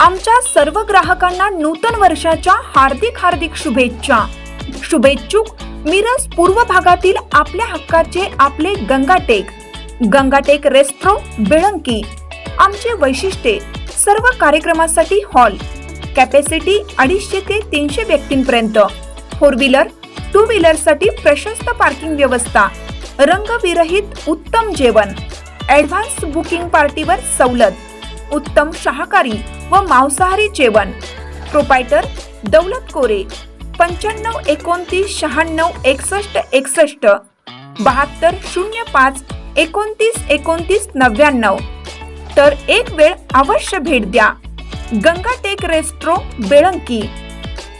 आमच्या सर्व ग्राहकांना नूतन वर्षाच्या हार्दिक हार्दिक शुभेच्छा. शुभेच्छुक मिरज पूर्व भागातील आपल्या हक्काचे आपले गंगाटेक. गंगाटेक रेस्ट्रो बेळंकी. आमचे वैशिष्ट्ये सर्व कार्यक्रमासाठी हॉल. कॅपॅसिटी अडीचशे ते तीनशे व्यक्तींपर्यंत. फोर व्हीलर टू व्हीलरसाठी प्रशस्त पार्किंग व्यवस्था. रंगविरहित उत्तम जेवण. ॲडव्हान्स बुकिंग पार्टीवर सवलत. उत्तम शाकाहारी व मांसाहारी जेवण. प्रोपायटर दौलत कोरे पंच्याण्णव एकोणतीस शहाण्णव एकसष्ट एकसष्ट बहात्तर शून्य पाच एकोणतीस एकोणतीस नव्याण्णव. तर एक वेळ अवश्य भेट द्या. गंगाटेक रेस्ट्रो बेळंकी.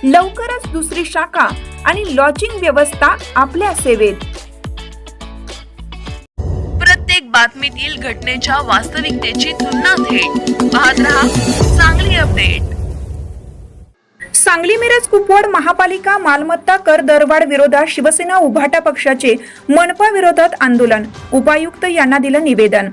लवकरच दुसरी शाखा आणि लॉजिंग व्यवस्था आपल्या सेवेत. प्रत्येक बातमीतील घटनेच्या वास्तविकतेची तुलना थेट. पाहत रहा चांगली अपडेट. सांगली मिरज कुपवाड महापालिका मालमत्ता कर दरवाढ विरोधात शिवसेना उभाटा पक्षाचे मनपा विरोधात आंदोलन. उपायुक्त यांना दिलं निवेदन.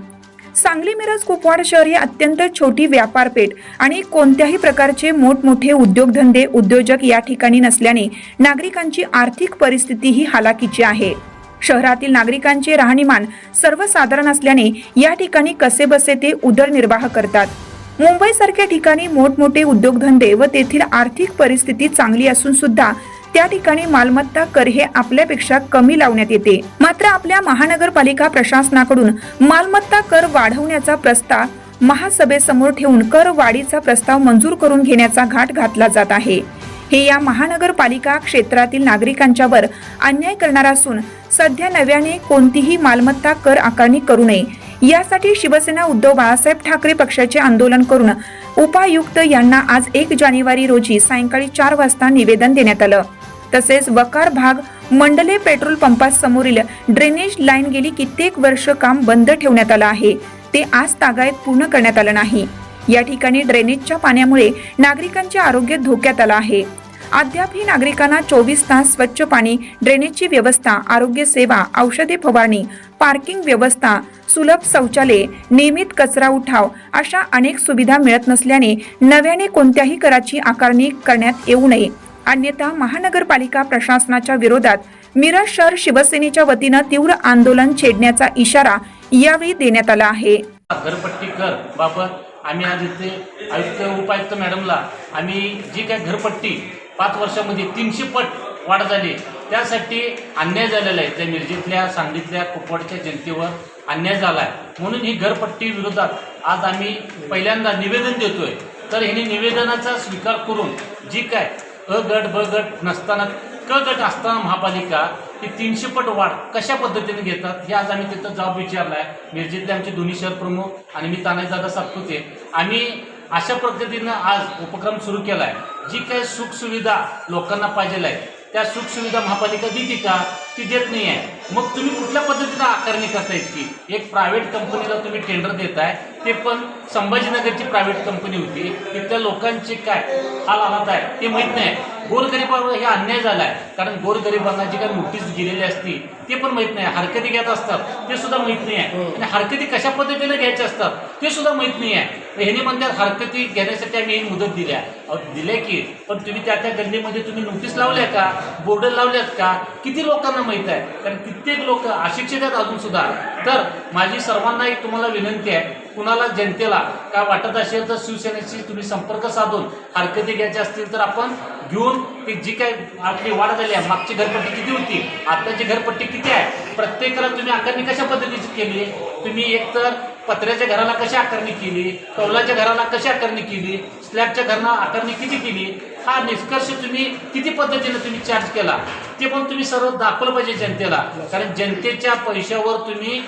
सांगली मिरज कुपवाड शहर ही अत्यंत छोटी व्यापारपेठ आणि कोणत्याही प्रकारचे मोठमोठे उद्योगधंदे उद्योजक या ठिकाणी नसल्याने नागरिकांची आर्थिक परिस्थिती ही हालाकीची आहे. शहरातील नागरिकांचे राहणीमान सर्वसाधारण असल्याने या ठिकाणी कसेबसे ते उदरनिर्वाह करतात. मुंबईसारख्या ठिकाणी मोठमोठे उद्योगधंदे व तेथील आर्थिक परिस्थिती चांगली असून सुद्धा त्या ठिकाणी मालमत्ता कर हे आपल्यापेक्षा कमी लावण्यात येते. मात्र आपल्या महानगरपालिका प्रशासनाकडून मालमत्ता कर वाढवण्याचा प्रस्ताव महासभेसमोर ठेवून कर वाढीचा प्रस्ताव मंजूर करून घेण्याचा घाट घातला जात आहे. हे या महानगरपालिका क्षेत्रातील नागरिकांच्यावर अन्याय करणार असून सध्या नव्याने कोणतीही मालमत्ता कर आकारणी करू नये. यासाठी शिवसेना उद्धव बाळासाहेब ठाकरे पक्षाचे आंदोलन करून उपायुक्त यांना आज एक जानेवारी रोजी सायंकाळी चार वाजता निवेदन देण्यात आलं. तसेच वकार भाग मंडले पेट्रोल पंपासमोरील ड्रेनेज लाईन गेली कित्येक वर्ष काम बंद ठेवण्यात आलं आहे. ते आज तागायत पूर्ण करण्यात आलं नाही. या ठिकाणी ड्रेनेजच्या पाण्यामुळे नागरिकांचे आरोग्य धोक्यात आलं आहे. अद्यापही नागरिकांना चोवीस तास स्वच्छ पाणी ड्रेनेजची व्यवस्था आरोग्य सेवा औषधे फवारणी पार्किंग व्यवस्था सुलभ शौचालये नियमित कचरा उठाव अशा अनेक सुविधा मिळत नसल्याने नव्याने कोणत्याही कराची आकारणी करण्यात येऊ नये. अन्यथा महानगरपालिका प्रशासनाच्या विरोधात मिरज शहर शिवसेनेच्या वतीनं तीव्र आंदोलन छेडण्याचा इशारा यावेळी देण्यात आला आहे. आम्ही आज इथे आयुक्त उपायुक्त मॅडमला आम्ही जी काय घरपट्टी पाच वर्षामध्ये तीनशे पट वाढ झाली त्यासाठी अन्याय झालेला आहे. त्या मिरजेतल्या सांगलीतल्या कुपवाडच्या जनतेवर अन्याय झाला आहे म्हणून ही घरपट्टी विरोधात आज आम्ही पहिल्यांदा निवेदन देतोय. तर ह्याने निवेदनाचा स्वीकार करून जी काय अ गट ब गट नसताना क गट असताना महापालिका ही तीनशे पट वाढ कशा पद्धतीने घेतात हे आज आम्ही तिथं जॉब विचारला आहे मिरजेतले आमचे दोन्ही शहर प्रमुख आणि मी तानाजीदादा सातपुते. आम्ही अशा पद्धतीनं आज उपक्रम सुरू केला आहे जी काही सुखसुविधा लोकांना पाहिजे आहे त्या सुखसुविधा महापालिका देते का? ती देत नाही आहे मग तुम्ही कुठल्या पद्धतीनं आकारणी करता इतकी एक प्रायव्हेट कंपनीला तुम्ही टेंडर देताय ते पण संभाजीनगरची प्रायव्हेट कंपनी होती. तिथल्या लोकांचे काय हाल हालात आहे ते माहीत नाही. गोरगरिबावर हे अन्याय झाला आहे कारण गोरगरिबांना जी काही नोटीस गेलेली असती ते पण माहीत नाही. हरकती घेत असतात ते सुद्धा माहीत नाही आहे आणि हरकती कशा पद्धतीने घ्यायच्या असतात ते सुद्धा माहीत नाही आहे ह्याने म्हणतात हरकती घेण्यासाठी आम्ही ही मुदत दिल्या. दिल्या की? पण तुम्ही त्या त्या गल्लीमध्ये तुम्ही नोटीस लावल्या का? बोर्ड लावल्यात का? किती लोकांना माहीत आहे. कारण कित्येक लोक अशिक्षित आहेत अजून सुद्धा. तर माझी सर्वांना एक तुम्हाला विनंती आहे कुणाला जनतेला काय वाटत असेल तर शिवसेनेशी तुम्ही संपर्क साधून हरकती घ्यायच्या असतील तर आपण घेऊन ती जी काय आपली वाढ झाली आहे मागची घरपट्टी किती होती आताची घरपट्टी किती आहे प्रत्येकाला तुम्ही आकारणी कशा पद्धतीची केली? तुम्ही एकतर पत्र्याच्या घराला कशी आकारणी केली? कौलाच्या घराला कशी आकारणी केली? स्लॅबच्या घराला आकारणी किती केली? हा निष्कर्ष तुम्ही किती पद्धतीने तुम्ही चार्ज केला ते पण तुम्ही सर्व दाखवलं पाहिजे जनतेला. कारण जनतेच्या पैशावर तुम्ही